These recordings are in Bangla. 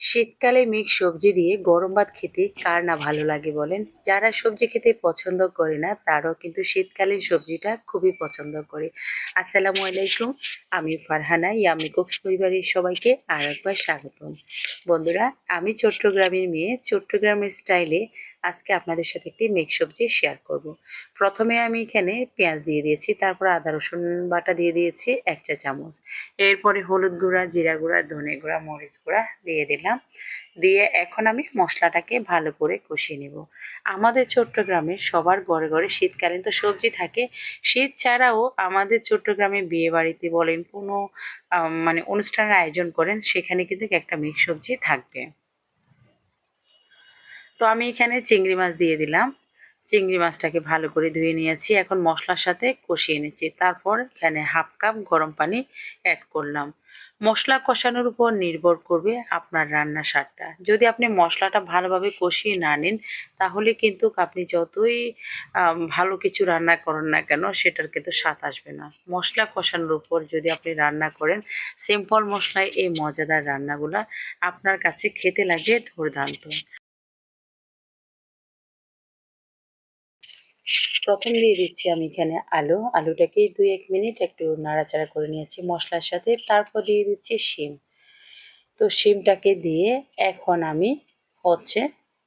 শীতকালে মিক্স সবজি দিয়ে গরম ভাত খেতে কার না ভালো লাগে বলেন? যারা সবজি খেতে পছন্দ করে না, তারাও কিন্তু শীতকালীন সবজিটা খুবই পছন্দ করে। আসসালামু আলাইকুম, আমি ফারহানা, ইয়ামি কুকস পরিবারের সবাইকে আর একবার স্বাগতম। বন্ধুরা, আমি চট্টগ্রামের মেয়ে। চট্টগ্রামের স্টাইলে আজকে আপনাদের সাথে একটি মিক্স সবজি শেয়ার করব। প্রথমে আমি এখানে পেঁয়াজ দিয়ে দিয়েছি, তারপর আদা, রসুন বাটা দিয়ে দিয়েছি এক চা চামচ। এরপরে হলুদ গুঁড়া, জিরা গুঁড়া, ধনে গুঁড়া, মরিচ গুঁড়া দিয়ে দিলাম। দিয়ে এখন আমি মশলাটাকে ভালো করে কষিয়ে নেব। আমাদের চট্টগ্রামে সবার ঘরে ঘরে শীতকালীন তো সবজি থাকে। শীত ছাড়াও আমাদের চট্টগ্রামে বিয়ে বাড়িতে বলেন কোনো মানে অনুষ্ঠানের আয়োজন করেন, সেখানে কিন্তু একটা মিক্স সবজি থাকবে। তো আমি এখানে চিংড়ি মাছ দিয়ে দিলাম। চিংড়ি মাছটাকে ভালো করে ধুয়ে নিয়েছি। এখন মশলার সাথে কষিয়ে নিচ্ছি। তারপর এখানে হাফ কাপ গরম পানি অ্যাড করলাম। মশলা কষানোর উপর নির্ভর করবে আপনার রান্নার স্বাদটা। যদি আপনি মশলাটা ভালোভাবে কষিয়ে না নিন, তাহলে কিন্তু আপনি যতই ভালো কিছু রান্না করেন না কেন, সেটার কিন্তু স্বাদ আসবে না। মশলা কষানোর উপর যদি আপনি রান্না করেন সিম্পল মশলায় এই মজাদার রান্নাগুলা আপনার কাছে খেতে লাগে দুর্দান্ত প্রথম দিয়ে দিচ্ছি আমি এখানে আলু। আলুটাকে দুই এক মিনিট একটু নাড়াচাড়া করে নিয়েছি মশলার সাথে। তারপর দিয়ে দিচ্ছি শিম। তো শিমটাকে দিয়ে এখন আমি হচ্ছে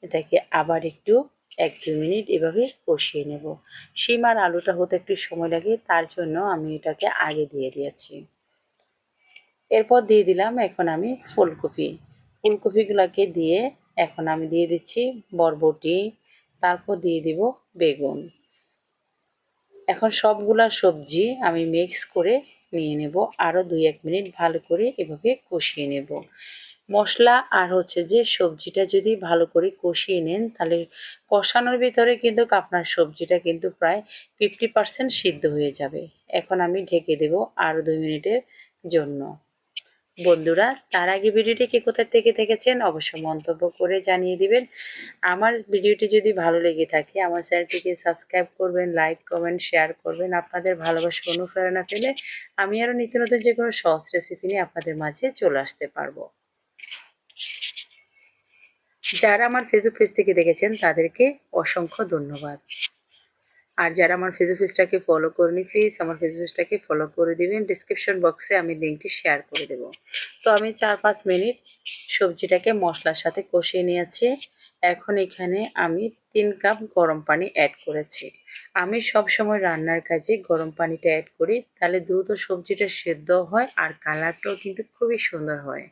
এটাকে আবার একটু এক দু মিনিট এভাবে কষিয়ে নেব। শিম আর আলুটা হতে একটু সময় লাগে, তার জন্য আমি এটাকে আগে দিয়ে দিয়েছি। এরপর দিয়ে দিলাম এখন আমি ফুলকপি। ফুলকপিগুলোকে দিয়ে এখন আমি দিয়ে দিচ্ছি বরবটি। তারপর দিয়ে দিব বেগুন। এখন সবগুলা সবজি আমি মিক্স করে নিয়ে নেব। আরও দুই এক মিনিট ভালো করে এভাবে কষিয়ে নেব। মশলা আর হচ্ছে যে সবজিটা যদি ভালো করে কষিয়ে নেন, তাহলে কষানোর ভিতরে কিন্তু আপনার সবজিটা কিন্তু প্রায় ফিফটি পারসেন্ট সিদ্ধ হয়ে যাবে। এখন আমি ঢেকে দেব আরও দুই মিনিটের জন্য। বন্ধুরা, তার আগে ভিডিওটি কে কোথা থেকে দেখেছেন অবশ্যই মন্তব্য করে জানিয়ে দিবেন। আমার ভিডিওটি যদি ভালো লেগে থাকে, আমার চ্যানেলটিকে সাবস্ক্রাইব করবেন, লাইক, কমেন্ট, শেয়ার করবেন। আপনাদের ভালোবাসা অনুপ্রেরণা পেলে আমি আরও নিত্য নতুন যে কোনো সহজ রেসিপি নিয়ে আপনাদের মাঝে চলে আসতে পারব। যারা আমার ফেসবুক পেজ থেকে দেখেছেন, তাদেরকে অসংখ্য ধন্যবাদ। আর যারা আমার ফেসবুক পেজটাকে ফলো করেনি প্লিজ আমার ফেসবুক পেজটাকে ফলো করে দিবেন। ডিসক্রিপশন বক্সে আমি লিঙ্কটি শেয়ার করে দেব। তো আমি চার পাঁচ মিনিট সবজিটাকে মশলার সাথে কষিয়ে নিয়েছি। এখন এখানে আমি তিন কাপ গরম পানি অ্যাড করেছি। আমি সব সময় রান্নার কাজে গরম পানিটা অ্যাড করি, তাহলে দ্রুত সবজিটা সেদ্ধ হয় আর কালারটাও কিন্তু খুবই সুন্দর হয়।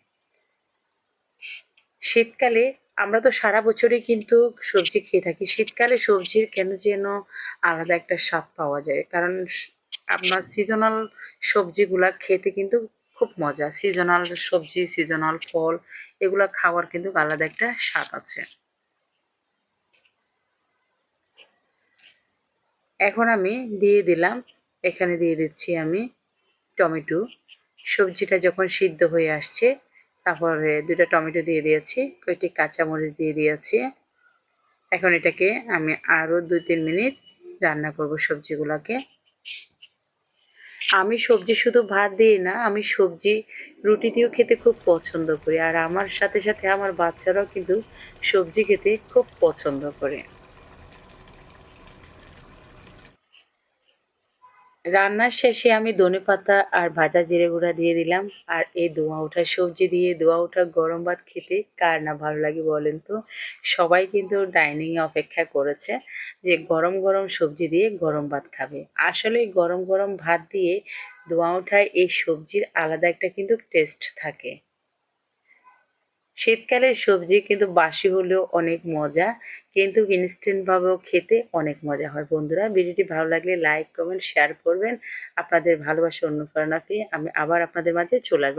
শীতকালে আমরা তো সারা বছরই কিন্তু সবজি খেয়ে থাকি। শীতকালে সবজির কেন যেন আলাদা একটা স্বাদ পাওয়া যায়? কারণ আপনার সিজনাল সবজিগুলা খেতে কিন্তু খুব মজা। সিজনাল সবজি সিজনাল ফল, এগুলা খাওয়ার কিন্তু আলাদা একটা স্বাদ আছে। এখন আমি দিয়ে দিলাম, এখানে দিয়ে দিচ্ছি আমি টমেটো। সবজিটা যখন সিদ্ধ হয়ে আসছে তারপরে দুটো টমেটো দিয়ে দিয়েছি, কয়েকটি কাঁচামরিচ দিয়ে দিয়েছি। এখন এটাকে আমি আরও দুই তিন মিনিট রান্না করব সবজিগুলোকে। আমি সবজি শুধু ভাত দিই না, আমি সবজি রুটি দিয়েও খেতে খুব পছন্দ করি। আর আমার সাথে সাথে আমার বাচ্চারাও কিন্তু সবজি খেতে খুব পছন্দ করে। রান্নার শেষে আমি ধনে পাতা আর ভাজা জিরে গুঁড়া দিয়ে দিলাম। আর এই ধোঁয়া ওঠা সবজি দিয়ে ধোঁয়া ওঠা গরম ভাত খেতে কার না ভালো লাগে বলেন তো? সবাই কিন্তু ডাইনিংয়ে অপেক্ষা করেছে যে গরম গরম সবজি দিয়ে গরম ভাত খাবে। আসলে গরম গরম ভাত দিয়ে ধোঁয়া ওঠায় এই সবজির আলাদা একটা কিন্তু টেস্ট থাকে। শীতকালের সবজি কিন্তু বাসি হলেও অনেক মজা, কিন্তু ইনস্ট্যান্টভাবেও খেতে অনেক মজা হয় বন্ধুরা। ভিডিওটি ভালো লাগলে লাইক কমেন্ট শেয়ার করবেন। আপনাদের ভালোবাসা অনুপ্রেরণা পেয়ে আমি আবার আপনাদের মাঝে চলে আসব।